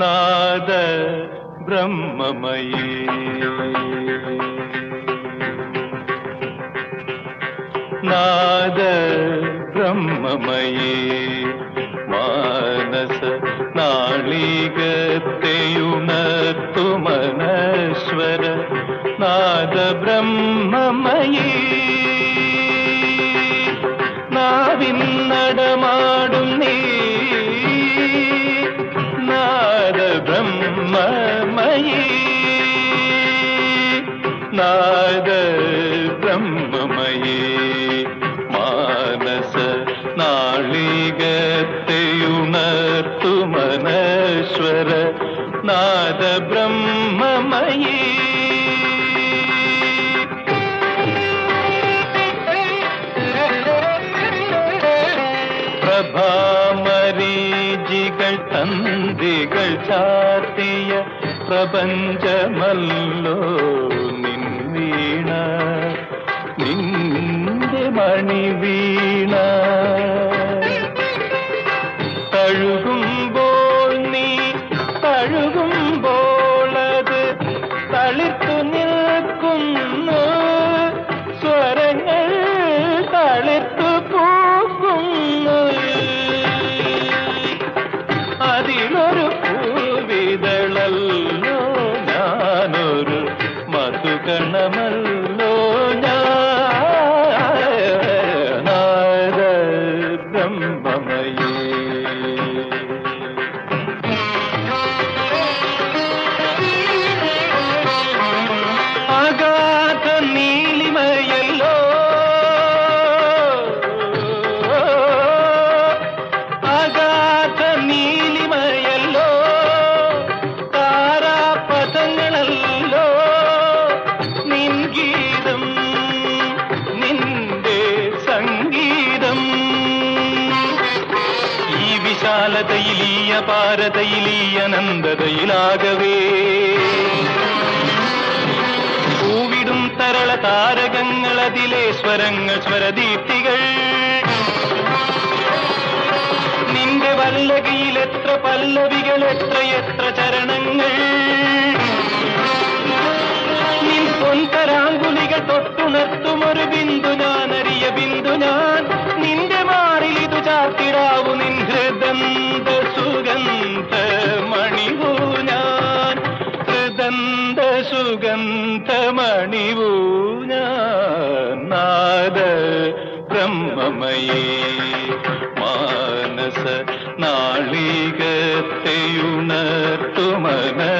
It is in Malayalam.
നാദ ബ്രഹ്മമയേ നാദ ബ്രഹ്മമയേ മാനസ നാളികത്തെയുണർത്തു മനശ്വര നാദ ബ്രഹ്മമയേ നാവിൻ നടമാടും നീ. നാദ ബ്രഹ്മമയേ നാദ ബ്രഹ്മമയേ നാദ ബ്രഹ്മമയേ. പ്രഭാമരീചികൾ തന്തികൾ ചാത്തിയ പ്രപഞ്ചമല്ലോ നിൻവീണ നിന്റെ മണി വീണ. നിൽക്കുന്നു. സ്വരങ്ങൾ തളിർത്തു പൂക്കുന്നു അതിലൊരു പൂവിതളല്ലോ. ഞാനൊരു മധുകണമല്ലോ വിശാലതയിൽ ഈ അപാരതയിൽ അനന്തതയിലാകവേ. പൂവിടും തരള താരകങ്ങൾ അതിലെ സ്വരങ്ങൾ സ്വരദീപ്തികൾ. നിന്റെ വല്ലകയിൽ എത്ര പല്ലവികൾ എത്ര എത്ര ചരണങ്ങൾ ബ്രഹ്മമയേ. മാനസ നാളികത്തെയുണർത്തു മനശ്വര നാദ ബ്രഹ്മ